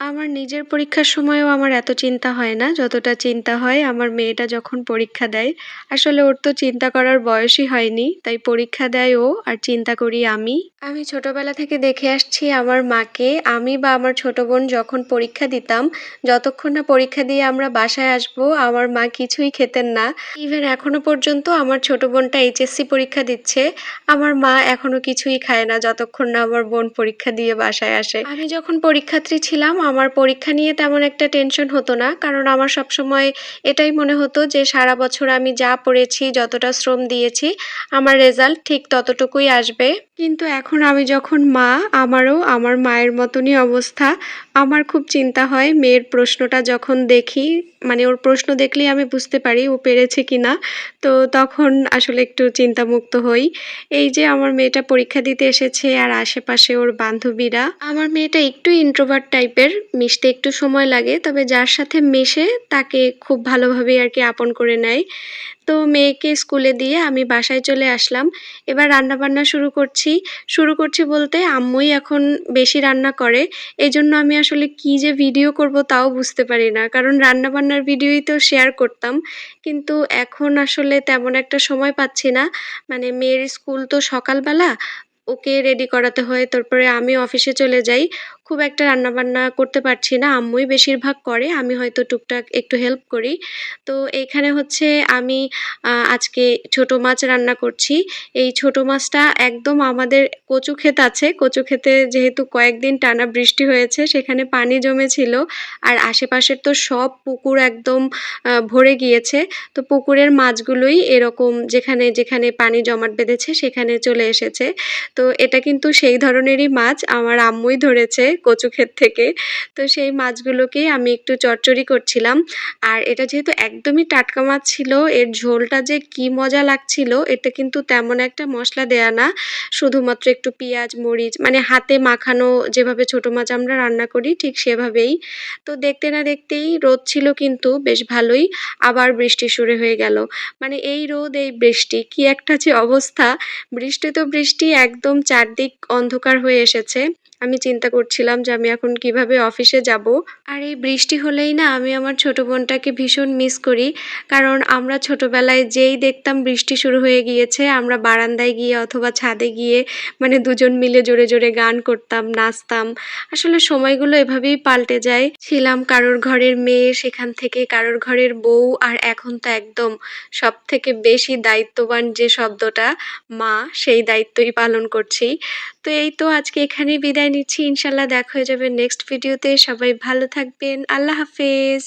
আমার নিজের পরীক্ষার সময়ও আমার এত চিন্তা হয় না, যতটা চিন্তা হয় আমার মেয়েটা যখন পরীক্ষা দেয়, আসলে ওর তো চিন্তা করার বয়সই হয়নি, তাই পরীক্ষা দেয় ও আর চিন্তা করি আমি। আমি ছোটবেলা থেকে দেখে আসছি আমার মাকে, আমি বা আমার ছোট বোন যখন পরীক্ষা দিতাম, যতক্ষণ না পরীক্ষা দিয়ে আমরা বাসায় আসব, আমার মা কিছুই খেতেন না। ইভেন এখনও পর্যন্ত আমার ছোট বোনটা এইচএসসি পরীক্ষা দিচ্ছে, আমার মা এখনও কিছুই খায় না, যতক্ষণ না আমার বোন পরীক্ষা দিয়ে বাসায় আসে। আমি যখন পরীক্ষার্থী ছিলাম আমার পরীক্ষা নিয়ে তেমন একটা টেনশন হতো না। কারণ আমার সবসময় এটাই মনে হতো যে, সারা বছর আমি যা পড়েছি, যতটা শ্রম দিয়েছি, আমার রেজাল্ট ঠিক ততটুকুই আসবে। কিন্তু এখন আমি যখন মা, আমারও, আমার মায়ের মতনই অবস্থা, আমার খুব চিন্তা হয়। মেয়ের প্রশ্নটা যখন দেখি মানে ওর প্রশ্ন দেখলেই আমি বুঝতে পারি ও পেরেছে কি না তো তখন আসলে একটু চিন্তামুক্ত হই। এই যে আমার মেয়েটা পরীক্ষা দিতে এসেছে আর আশেপাশে ওর বান্ধবীরা। আমার মেয়েটা একটু ইন্ট্রোভার্ট টাইপের মিশতে একটু সময় লাগে, তবে যার সাথে মেশে তাকে খুব ভালোভাবে আর কি আপন করে নেয়। তো মেয়েকে স্কুলে দিয়ে আমি বাসায় চলে আসলাম। এবার রান্না বান্না শুরু করছি। শুরু করছি বলতে আম্মুই এখন বেশি রান্না করে। এই জন্য আমি আসলে কি যে ভিডিও করব তাও বুঝতে পারি না। কারণ রান্না বান্নার ভিডিওই তো শেয়ার করতাম। কিন্তু এখন আসলে তেমন একটা সময় পাচ্ছি না। মানে মেয়ের স্কুল তো সকালবেলা ওকে রেডি করাতে হয়। তারপরে আমি অফিসে চলে যাই। খুব একটা রান্নাবান্না করতে পারছি না। আম্মুই বেশিরভাগ করে। আমি হয়তো টুকটাক একটু হেল্প করি। তো এইখানে হচ্ছে আমি আজকে ছোট মাছ রান্না করছি। এই ছোট মাছটা একদম আমাদের কচু ক্ষেত আছে। কচু ক্ষেতে যেহেতু কয়েকদিন টানা বৃষ্টি হয়েছে, সেখানে পানি জমেছিল। আর আশেপাশের তো সব পুকুর একদম ভরে গিয়েছে। তো পুকুরের মাছগুলোই এরকম যেখানে যেখানে পানি জমাট বেঁধেছে, সেখানে চলে এসেছে। তো এটা কিন্তু সেই ধরনেরই মাছ আমার আম্মুই ধরেছে কচু ক্ষেত থেকে। তো সেই মাছগুলোকেই আমি একটু চচ্চড়ি করছিলাম। আর এটা যেহেতু একদমই টাটকা মাছ ছিল, এর ঝোলটা যে কি মজা লাগছিল, এটা কিন্তু তেমন একটা মশলা দেয়া না। শুধুমাত্র একটু পেঁয়াজ, মরিচ মানে হাতে মাখানো যেভাবে ছোট মাছ আমরা রান্না করি, ঠিক সেভাবেই। তো দেখতে না দেখতেই রোদ ছিল কিন্তু বেশ ভালোই, আবার বৃষ্টি শুরু হয়ে গেল। মানে এই রোদ, এই বৃষ্টি, কি একটা যে অবস্থা। বৃষ্টি তো বৃষ্টি, একদম চারদিক অন্ধকার হয়ে এসেছে। আমি চিন্তা করছিলাম যে আমি এখন কীভাবে অফিসে যাব। আর এই বৃষ্টি হলেই না আমি আমার ছোট বোনটাকে ভীষণ মিস করি। কারণ আমরা ছোটবেলায় যেই দেখতাম বৃষ্টি শুরু হয়ে গিয়েছে, আমরা বারান্দায় গিয়ে অথবা ছাদে গিয়ে মানে দুজন মিলে জোরে জোরে গান করতাম, নাচতাম। আসলে সময়গুলো এভাবেই পাল্টে যায়। ছিলাম কারোর ঘরের মেয়ে, সেখান থেকে কারোর ঘরের বউ আর এখন তো একদম সব থেকে বেশি দায়িত্ববান যে শব্দটা মা, সেই দায়িত্বই পালন করছি। তো এই তো আজকে এখানেই বিদায় নিচ্ছি ইনশাল্লাহ দেখা হয়ে যাবে নেক্সট ভিডিওতে সবাই ভালো থাকবেন। আল্লাহ হাফেজ।